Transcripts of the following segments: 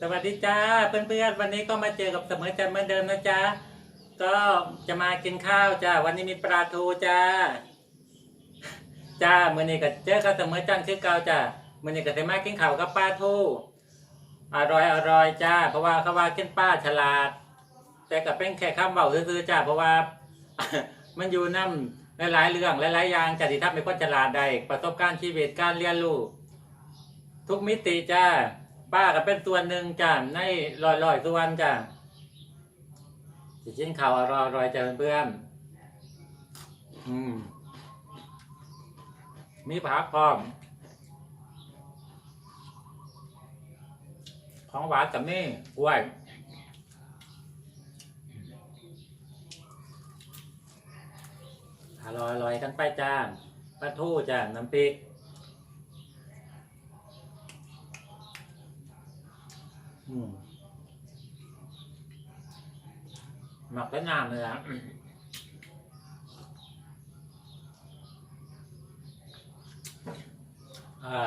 สวัสดีจ้าเพื่อนๆวันนี้ก็มาเจอกับเสมอจันเหมือนเดิมนะจ๊ะก็จะมากินข้าวจ้าวันนี้มีปลาทูจ้าจ้าเมื่อนี้ก็เจอกับเสมอจันคือเก่าจ้าเมื่อนี้ก็จะมากินข้าวกับปลาทูอร่อยอร่อยจ้า เพราะว่าเขาว่ากินป้าฉลาด แต่ก็เป็นแค่คำเบาซื่อๆจ้าเพราะว่า มันอยู่น้ำหลายๆเรื่องหลายๆอย่างจ้าที่ทำให้คนฉลาดได้ประสบการณ์ชีวิตการเรียนรู้ทุกมิติจ้า ป้าก็เป็นส่วนหนึ่งจ้าในลอยลอยส่วนจ้าสิกินข่าวอร่อยอร่อยจ้าเพื่อนอืมมีผักพร้อม ของหวานกับนี่กล้วยอร่อยอร่อยกันไปจ้าปลาทูจ้าน้ำพริก อืม หมักไว้นานเลยนะอ่า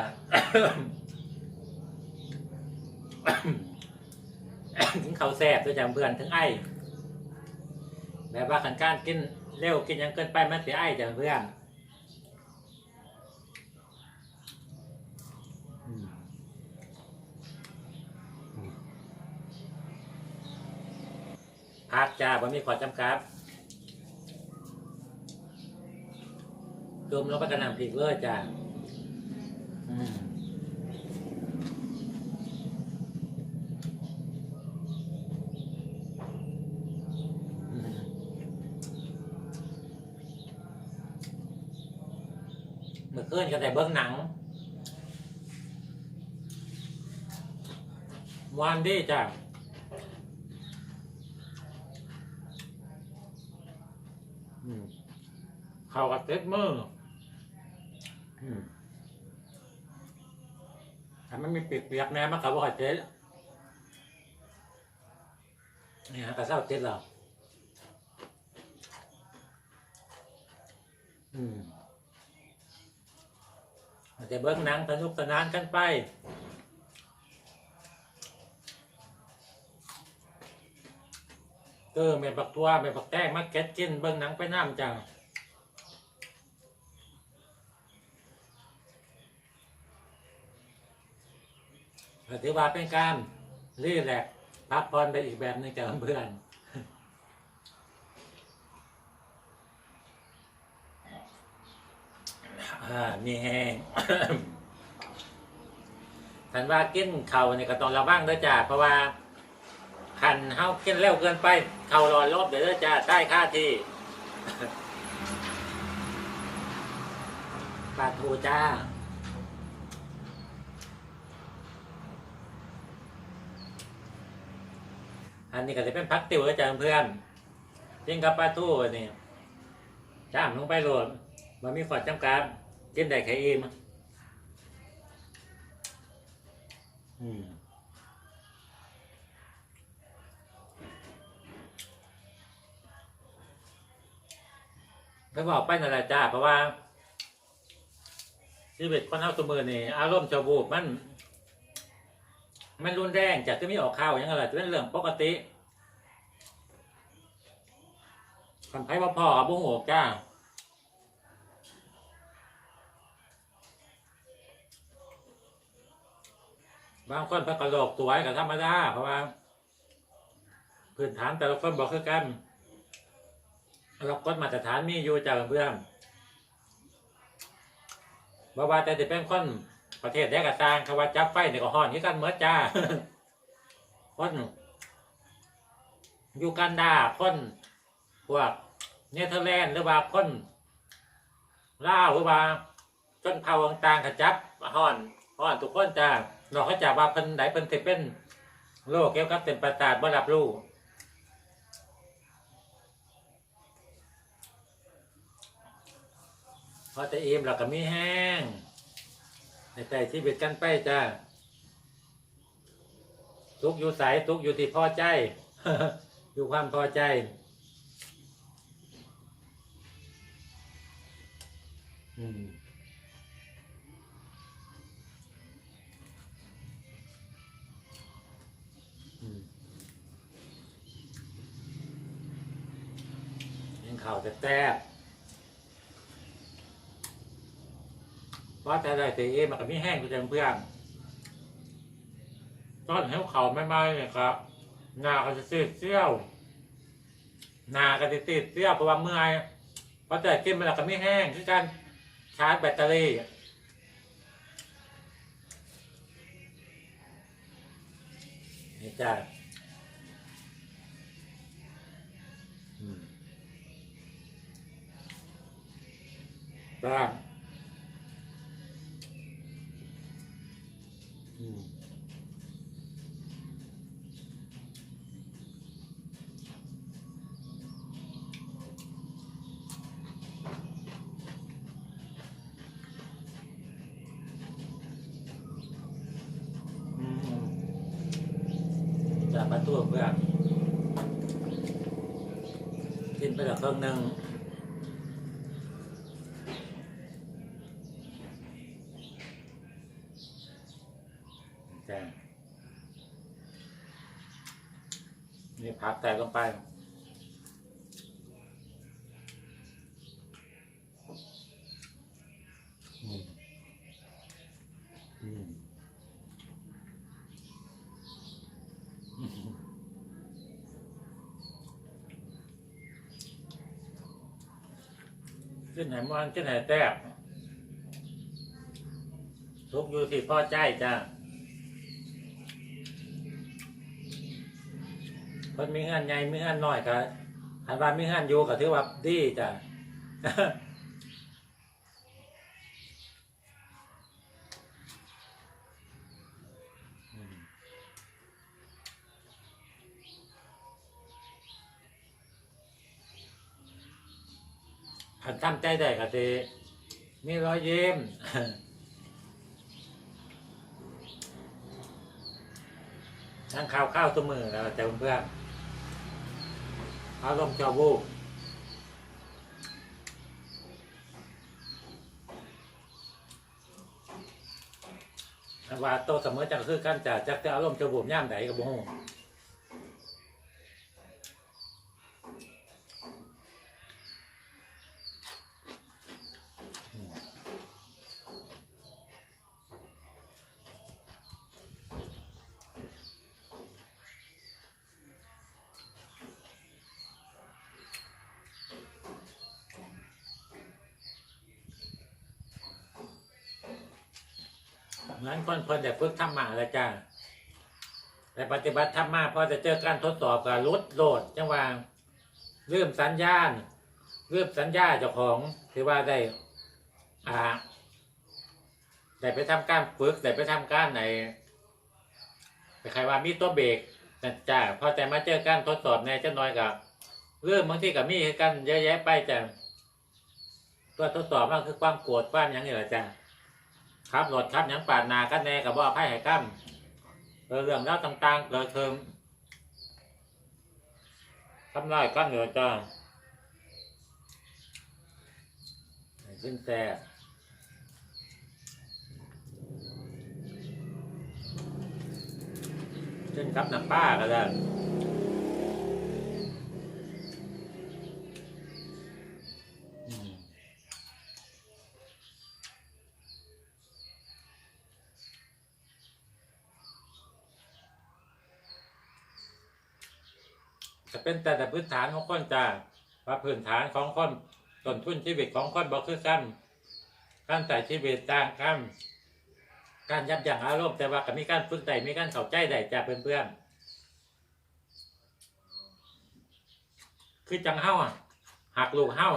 ถึงเขาแสบด้วยจำเพื่อนถึงไอแบบว่าขันก้ารกินเร็วกินยังเกินไปมันเสียไอจ้ะเพื่อน พักจ้าบ่มีขอจำกัดรวมแลงไปกระหน่ำพริกเลยจ้าอืมอืมเมื่อคืนก็แต่เบิ้งหนังวันดีจ้า อืม เขากับเต็ดมืออืมถ้ามันมีเปียกแน่มันกับว่าเต็ดนี่ฮะกระเซ้าเต็ดเราอืมอจะเบิ้งหนังสนุกสนานกันไปเออแม่บักตัวแม่บักแต้งมาเก็ตกินเบิ่งหนังไปน้ำจัง ก็ถือว่าเป็นการรีแลกซ์พักผ่อนไปอีกแบบหนึงจากเพื่อนอ่ามีแห้งฉันว่ากินเข่าเนี่ยก็ต้องระวังด้วยจ้าเพราะว่าขันเฮากินเร็วเกินไป เข่ารอนรอบเดี๋ยวจะใต้ค่าที่ ปลาทูจ้า อันนี้ก็จะเป็นพักติวแล้วจ้าเพื่อนกินกับปลาทูนี่จ้ามลงไปโหลดมันมีขอดจำกัดกินได้แค่อิ่มอืมก็บอกไปนั่นแหละจ้าเพราะว่าชีวิตคนเฮาตัวมือนี่อารมณ์จะบูบมัน มันรุนแรงจากที่มีออกข่าวอย่างไรจะเป็นเรื่องปกติคนไพ่บ่พอบุ้งโอกจ้าบางคนพระกระโหลกตัวไว้กับธรรมดาเพราะว่าพื้นฐานแต่ละคนบอกคือกันเรากฎมาตรฐานมีอยู่จากเพื่อนบ่ว่าแต่จะเป็นคน ประเทศใดก็ตามคำว่าจับไฟเนี่ยก็ฮ้อนที่กันเมื่อจ้าคนยูกันดาคนพวกเนเธอร์แลนด์หรือว่าคนลาวหรือว่าชนเผาต่างๆก็จับฮ้อนฮ้อนทุกคนจ้านอกจากว่าเพิ่นไหนเพิ่นสิเป็นโรคเกี่ยวกับเส้นประสาทบ่รับรู้พอจะอิ่มเราก็มีแห้ง ให้ใส่ชีวิตกันไปจ้าทุกอยู่สายทุกอยู่ที่พอใจ อยู่ความพอใจ อืมข่าวแซ่บ เพราะแต่ได้แต่เอมันก็ไม่แห้งกูจะเพื่อนตอนให้เขาไม่ไหม้เนี่ยครับหนาก็จะติดเสี้ยวหนาก็จะติดเสี้ยวเพราะว่าเมื่อยเพราะแต่กินไปแล้วก็ไม่แห้งคือการชาร์จแบตเตอรี่นี่จ้าอืมบ้าง จากประตูเพื่อขึ้นไปแล้วครื่องหนึ่งแกงนี่พับแต่ลงไปอืมอืมอืมขึ้น ไหนมันขึ้นไหนแต้มทุกอยู่ที่พ่อใจจ้าคนมีเงินใหญ่มีเงินน้อยก็หันว่ามีเงินอยู่ก็ถือว่าดีจ้ะันทำใจได้ก็สิมีรอยยิ้มทั้งข้าวข้าวตัวมือแล้วแต่เพื่อนอารมณ์จอวูบอันว่าโตเสมอจังคือกันจะจักจะอารมณ์จอวูย่ามใดกับบ่งอืมเหมือนคนเพิ่นแต่ฝึกธรรมะแหละจ้าแต่ปฏิบัติธรรมะพอจะเจอการทดสอบกับรุดโลดจังหวะเริ่มสัญญาณเริ่มสัญญาเจ้าของที่ว่าได้อ่าได้ไปทำการฝึกได้ไปทำการไหนใครว่ามีตัวเบรกจ้าพอแต่มาเจอการทดสอบในจะน้อยกับเรื่องบางที่กับมีกันเยอะแยะไปจ้ะตัวทดสอบมันคือความโกรธความยังนี่แหละจ้า ครับรถครับยังป่าดหนากันแน่กับว่าไพ่ไห้กั้มเรื่องราวต่างๆเกิดขึ้นทำลายกันเหนือจ้าขึ้นแต่เช่นครับน้ำป้าก็ได้ เป็นแต่แต่พื้นฐานของคนจ้าว่าพื้นฐานของคนต้นทุนชีวิตของคนบอกคือกันการใส่ชีวิตต่างกันการยับยั้งอารมณ์แต่ว่าก็มีการฝึกใจมีการเข้าใจได้จากเพื่อนๆคือจังเฮ้าหักลูกเฮ้า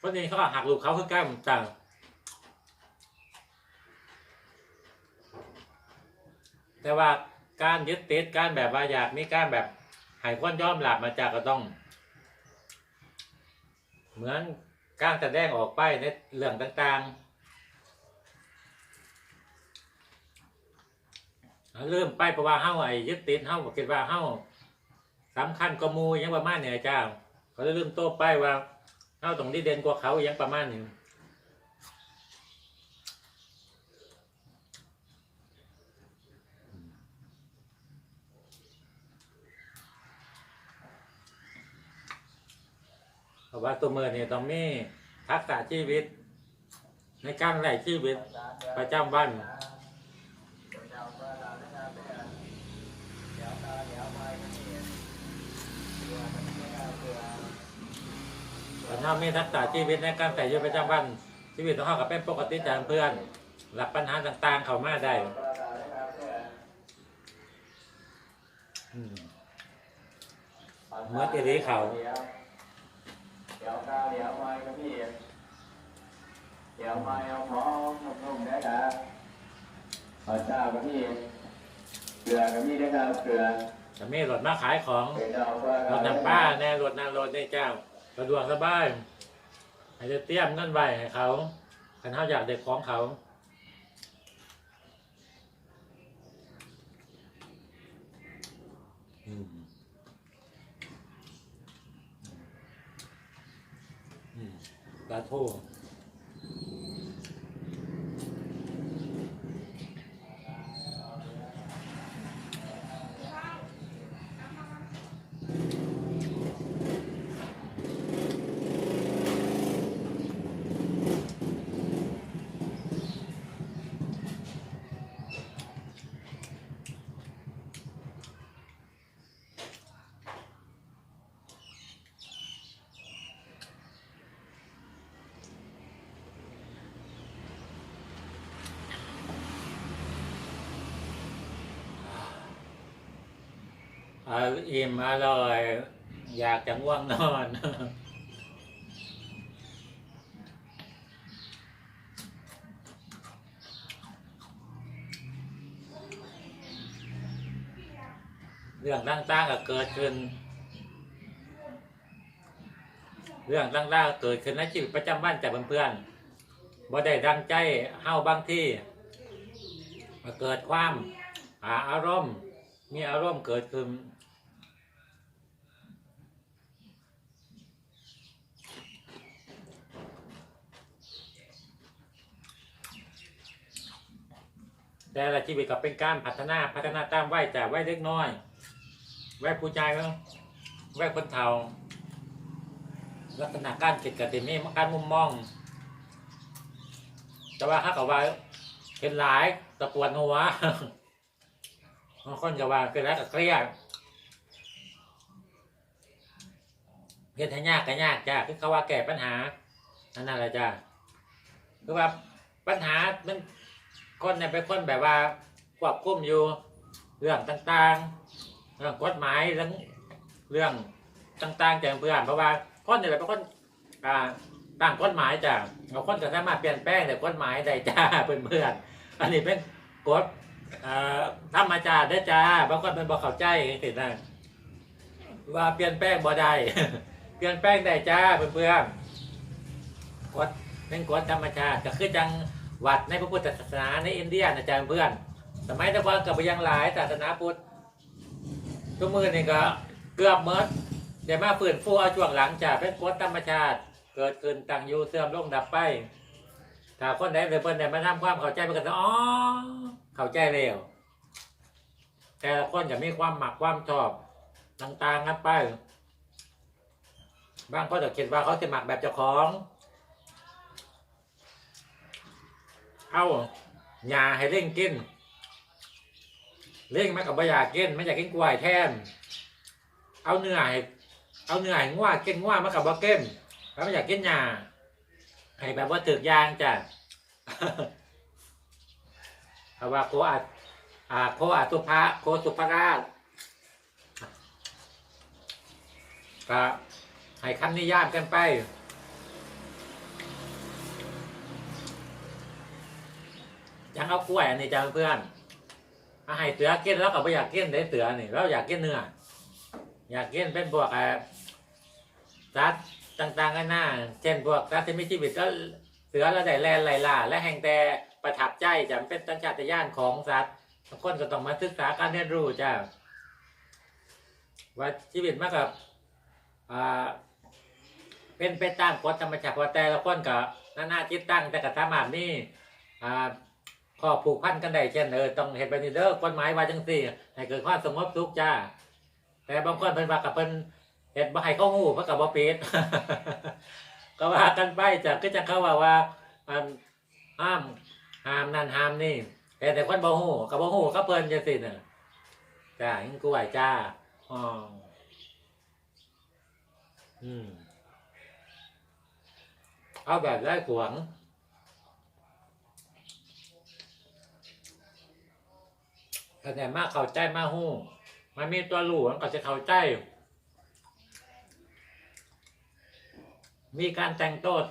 คนนี้เขาหักลูกเขาคือกันต่างแต่ว่าการยึดติดการแบบว่าอยากมีการแบบ ให้คนยอมหลับมาจากก็ต้อง เหมือนการแสดงออกไปในเรื่องต่างๆเริ่มไปเพราะว่าเฮาไอ้ยึดติดเฮาบอกคิดว่าเฮาสำคัญกว่ามูยังประมาณเนี่ยเจ้า เขาเริ่มโตไปว่าเฮาต้องดีเด่นกว่าเขาอยังประมาณนี้ เพราะว่าตัวมือนี่ต้องมีทักษะชีวิต ในการไหลชีวิตประจำวันแต่ถ้ามีทักษะชีวิตในการใส่ชีวิตประจำวันชีวิตของเขากับเป็นปกติจากเพื่อนหลับปัญหาต่าง ๆ เขามาได้เมื่อตีนี้เขา เดี๋ยวข้าวเดี๋ยวไม้ก็พี่ เดี๋ยวไม้เอาหอมนุ่มๆได้ครับขอเจ้าก็พี่เกลือก็พี่ได้ครับเกลือจะมีรถมาขายของเป็นดอกว่ารถนำป้าแน่รถนางรถนี่เจ้าสะดวกสบายให้จะเตรียมเงินไว้ให้เขาคันเขาอยากเด็กของเขาอืมอืมปลาทู ออิ่มอร่อย อยากจะง่วงนอน เรื่องต่างๆก็เกิดขึ้น เรื่องต่างๆก็เกิดขึ้นในชีวิตประจำวันจากเพื่อนๆบ่ได้ดังใจเฮาบางที่มาเกิดความอารมณ์มีอารมณ์เกิดขึ้น แต่ละชีวิตก็เป็นการพัฒนาพัฒนาตามวัยจากวัยเล็กน้อยวัยผู้ชายแล้ววัยคนเฒ่า ลักษณะการคิดกับติมีการมุมมอง แต่ว่าถ้ากับว่าเห็นหลายตะปวดหัวบางคนก็ว่าเป็นแล้วก็เครียดเฮ็ดให้ยากก็ยากจ้าคือเขาว่าแก้ปัญหานั่นน่ะแหละจ้าคือว่าปัญหามัน คนเนี่ยเป็นคนแบบว่าควบคุมอยู่เรื่องต่างๆ เรื่องกฎหมายเรื่องเรื่องต่างๆจากเพื่อนเพราะว่าคนเนี่ยเป็นคนอ่าตั้งกฎหมายจ้ะเราคนก็สามารถเปลี่ยนแปลงแต่กฎหมายได้จ้าเพื่อนอันนี้เป็นกฎธรรมจาได้จ้าบางคนเป็นบ่เข้าใจเห็นนะว่าเปลี่ยนแปลงบ่ได้เปลี่ยนแปลงได้จ้าเพื่อนกฎเป็นกฎธรรมชาติก็คือจัง วัดในพระพุทธศาสนาในอินเดียนะจ๊ะเพื่อน สมัยตะก่อนกับไปยังหลายศาสนาพุทธทุกมือนี่ก็เกือบหมดเดี๋ยวมาฝืนฟูเอาช่วงหลังจากเป็นกฎธรรมชาติ เกิดขึ้นตั้งอยู่เสื่อมลงดับไปถ้าคนใดหรือเพิ่นใดมาทำความเข้าใจมันก็จะอ๋อเข้าใจเร็วแต่ละคนจะมีความหมักความชอบต่างๆกันไปบางคนจะคิดว่าเขาจะหมักแบบเจ้าของ เอาหญ้าให้เล่งกินเล่งมันกับไม่อยากกินไม่อยากกินกล้วยแทน เอาเนื้อให้เอาเนื้อให้ง่วกินง่วมันกับบ่เก้มแล้วไม่อยากกินหญ้าให้แบบว่าถึกยางจ้ะเพราะว่าโคอาอ่าโคอาตุภะโคสุภราชก็ให้คำนิยามกันไป ยัง เอากล้วยอันนี้จ้ะเพื่อนอาให้เสือกินแล้วก็ไม่อยากกินได้เสือนี่เราอยากกินเนื้ออยากกินเป็นพวกเอ่อสัตว์ต่างๆกันหน้า เช่นพวกสัตว์ที่มีชีวิตก็เสือและไดแลนไลล่าและแห่งแต่ประทับใจจำเป็นสัญชาตญาณของสัตว์ทุกคนก็ต้องมาศึกษาการเรียนรู้จ้าว่าชีวิตมากับอ่าเป็นไปตามกฎธรรมชาติพราแต่ละคนก็นานาจิตตั้งแต่กระทำแบบนี้อ่า ข้อผูกพันกันได้เช่นเออต้องเห็นไปนี่เด้อกฎหมายว่าจังสี่ให้เกิดความสงบสุขจ้า แต่บางคนเป็นว่ากับเป็นเฮ็ดบ่ให้เขาฮู้เพิ่นก็บ่ปิดก็ว่ากันไปจ้ะก็จะเขาว่าว่าอันห้ามห้ามนั่นห้ามนี่ แต่แต่คนบ่ฮู้ก็บ่ฮู้ก็เพลินจังซี่น่ะจ้าหิงกล้วยจ้าอ๋ออืมเอาแบบไร้ขวาง คะแนนมากเข้าใจมากฮู้มันมีตัวรู้มันก็จะเข้าใจ มีการแต่งโต๊ะ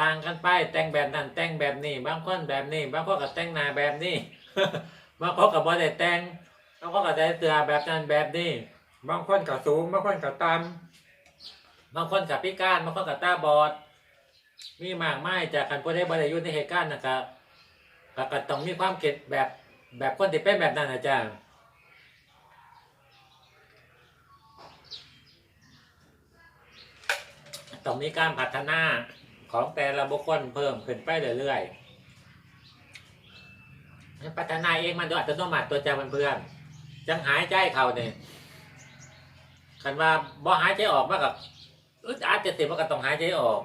ต่างกันไป แต่งแบบนั้นแต่งแบบนี้ บางคนแบบนี้ บางคนก็แต่งหน้าแบบนี้ บางคนก็บ่ได้แต่งบางคนก็ได้เสื้อแบบนั้นแบบนี้ บางคนก็สูง บางคนก็ต่ำบางคนก็พิการบางคนก็ตาบอด มีมากมายจากการผู้ใดบ่ได้อยู่ในเหตุการณ์นะครับก็ก็ต้องมีความคิดแบบ แบบคนที่เป็นแบบนั้นนะจ๊ะต้องมีการพัฒนาของแต่ละบุคคลเพิ่มขึ้นไปเรื่อยๆ พัฒนาเองมันโดยอัตโนมัติตัวจาเพื่อนจังหายใจเขาเนี่ยคันว่าบ่หายใจออกมากับอึดอัดจะติดมันก็ต้องหายใจออก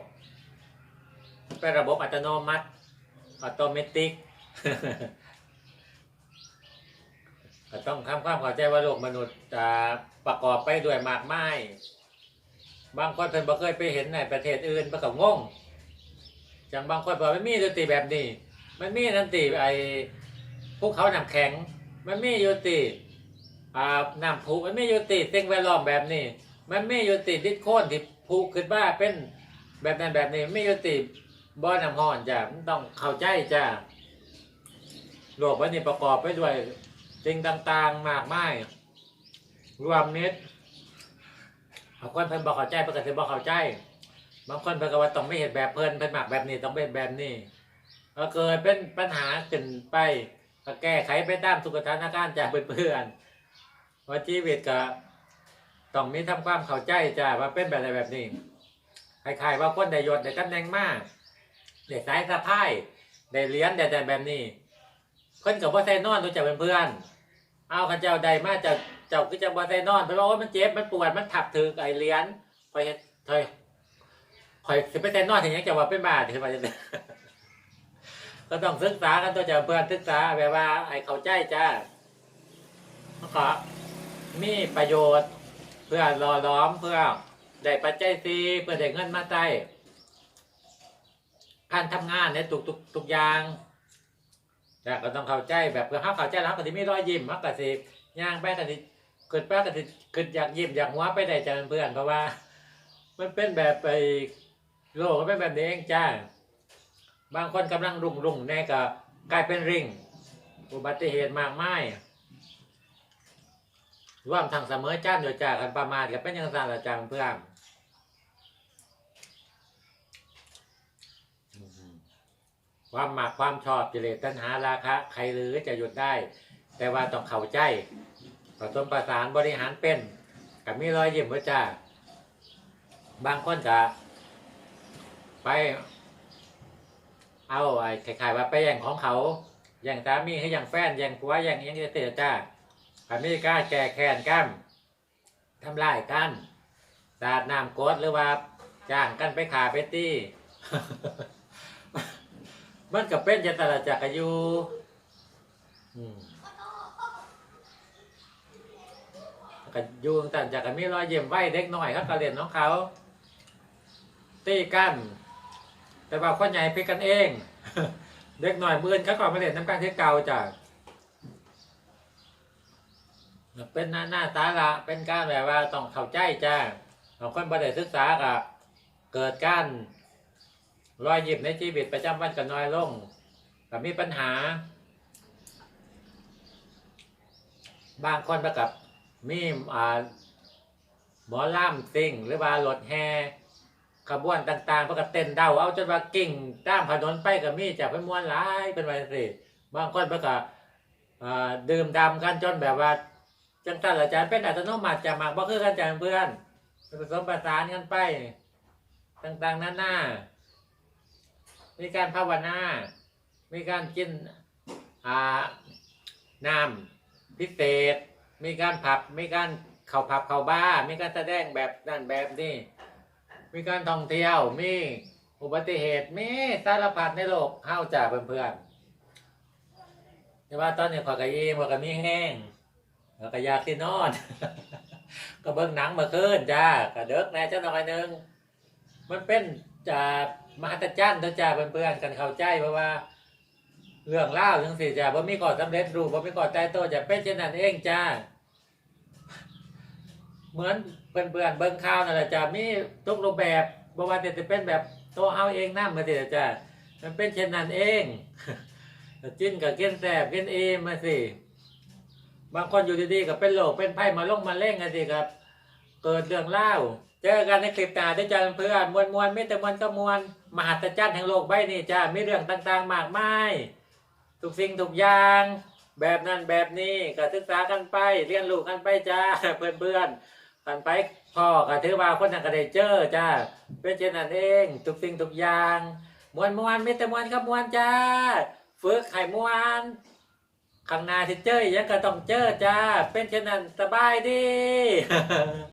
เป็นระบบอัตโนมัติอัตโนมัติ ก็ต้องทำความเข้าใจว่าโลกมนุษย์จะประกอบไปด้วยมากมายบางคนเพิ่นบ่เคยไปเห็นในประเทศอื่นเพิ่นก็งงจังบางคนบอกมันมีดนตรีแบบนี้ มันมีดนตรีไอ้ภูเขาน้ำแข็ง มันมีดนตรีอ่าน้ำพุมันมีดนตรีสิ่งแวดล้อมแบบนี้ มันมีดนตรีดิสโคนที่พุขึ้นมาเป็นแบบนั้นแบบนี้มีดนตรีบ่อน้ำห้อนจ้ะมันต้องเข้าใจจ้ะโลกวันนี้ประกอบไปด้วย สิ่งต่างๆมากมายรวมมิตรบางคนเพิ่นบอกเข้าใจเพิ่นก็สิบอกเข้าใจบางคนเพิ่นก็ว่าต้องไม่เห็นแบบเพิ่นเพิ่นมักแบบนี้ต้องเป็นแบบนี้ก็เกิดเป็นปัญหาขึ้นไปก็แก้ไขไปตามสุขสถานการณ์จากเพื่อนๆว่าชีวิตก็ต้องมีทำความเข้าใจจ้าว่าเป็นแบบใดแบบนี้ใคล้ายๆว่าคนได้ยศได้ตำแหน่งมากได้สายสะพายได้เหรียญได้แต่แบบนี้ เพิ่นก็บ่ใส่นอนรู้จักเพื่อนๆเอาข้าเจ้าใดมาจากเจ้าก็จะบ่ได้นอนเพราะว่ามันเจ็บมันปวดมันถับถือไอเลี้ยนคอยเฮ็ดคอยคอยสิไปแต่นอนถึงยังจะว่าเป็นบาดถึงมาจะก็ต้องศึกษากันตัวจ้าเพื่อนศึกษาแบบว่า ไอเข้าใจจ้าแล้วก็มีประโยชน์ เพื่อรอล้อมเพื่อได้ปัจจัยซีเพื่อได้เงินมาใช้การทำงานในทุกทุกทุกอย่าง แต่ก็ต้องเข้าใจแบบเพื่อเขาเข้าใจแล้วก็จะมีรอยยิ้มมันก็สิย่างไปก็สิเกิดแป้าก็จะเกิดอยากยิ้มอยากหัวไปได้จ้าเพื่อนเพราะว่า มันเป็นแบบไปโลกมันเป็นแบบนี้เองจ้าบางคนกำลังรุ่งรุ่งแน่ก็กลายเป็นริงอุบัติเหตุมากมายร่วมทางเสมอจ้านโดยจากันประมาทกับเป็นยังสารจางเพื่อนอืม ความหมักความชอบกิเลสตัณหาราคะ ใครหรือจะหยุดได้ แต่ว่าต้องเข้าใจผสมประสานบริหารเป็นกับมีรอยยิ้มว่าจ้าบางคนก็ไป เอาไอ้คล้ายๆว่าไปแย่งของเขาอย่างสามีให้อย่างแฟนอย่างผัวอย่างอิหยังจะเตะจ้าถ้ามีกล้าแก่แค้นกันทำลายกันสาดน้ำกดหรือว่าจ้างกันไปขาไปตี มันก็เป็นจะตลาดจักรอยูอืมก็อยูต่างจากกันมีรอยเยี่ยมไหวเด็กหน่อยครับก็เรียนน้องเขาตีกัน แต่ว่าคนใหญ่ไปกันเอง เด็กหน่อยมื่นเขาก็มาเรียนน้ำกันที่เก่าจ้ะเป็นหน้าหน้าตาละเป็นการแบบว่าต้องเข้าใจจ้าบางคนบ่ได้ศึกษาก็เกิดการ รอยหยิบในชีวิตประจำวันก็น้อยลงก็มีปัญหา บางคนประกับมีอ่าหมอล่ามซิ่งหรือว่ารถแห่ขบวนต่างๆเพื่อเต้นเดาเอาจนว่ากิ่งตามถนนไปก็มีจากเป็นมวนหลายเป็นวันสิบางคนเพื่ออ่าดื่มดำกันจนแบบว่าจังสันอาจารย์เป็นอัตโนมัติจะมากบ่คือกันจารย์เพื่อนผสมประสานกันไป ต่างๆนานา มีการภาวนา มีการกินน้ำพิเศษ มีการผักมีการเข้าผับเข้าบ้า มีการแสดงแบบนั่นแบบนี้ มีการท่องเที่ยว มีอุบัติเหตุ มีสารพัดในโลกเฮาจ้าเพื่อนๆแต่ว่าตอนนี้ขอยกะยิ้มขอยกะมีแห้งแล้วก็อยากสินอน ก็เบิ่งหนังมื่อคืนจ้าก็เด็กแน่จังหน่อยนึง มันเป็นจะ มหัศจรรย์เด้อจ้าเพื่อนๆกันเข้าใจเพราะว่า เรื่องเล่าวจังสิจ้าบ่มีก่อสำเร็จรูปบ่มีก่อใจโตจะเป็นเช่นนั้นเองจ้า เหมือนเพื่อนๆเบิ่งข่าวนั่นแหละจ้ามีทุกรูปแบบบ่ว่าแต่จะเป็นแบบโตเฮาเองนำมาสิจ้ามันเป็นเช่นนั้นเองจิ้นกับเกินแสบเกินเอมาสิบางคนอยู่ดีๆก็เป็นโรคเป็นไข้มาลงมาเล่งกันสิครับ เกิดเรื่องเล่า เจอกันในคลิปตาด้จ้าเพื่อนมวลมวลไม่แต่มวลก็มวล มหัศจรรย์แห่งโลกใบนี้จ้ามีเรื่องต่างๆ มากมายทุกสิ่งทุกอย่าง แบบนั้นแบบนี้ก็ศึกษากันไปเรียนรู้กันไปจ้าเพื่อนๆกันไปพ่อก็ถือว่าคนนั้นก็ได้เจอจ้าเป็นเช่นนั้นเองทุกสิ่งทุกอย่างมวนมวนไม่แต่มวนครับมวนจ้าฝึกให้มวนข้างหน้าที่เจออยังก็ต้องเจอจ้าเป็นเช่นนั้นสบายดี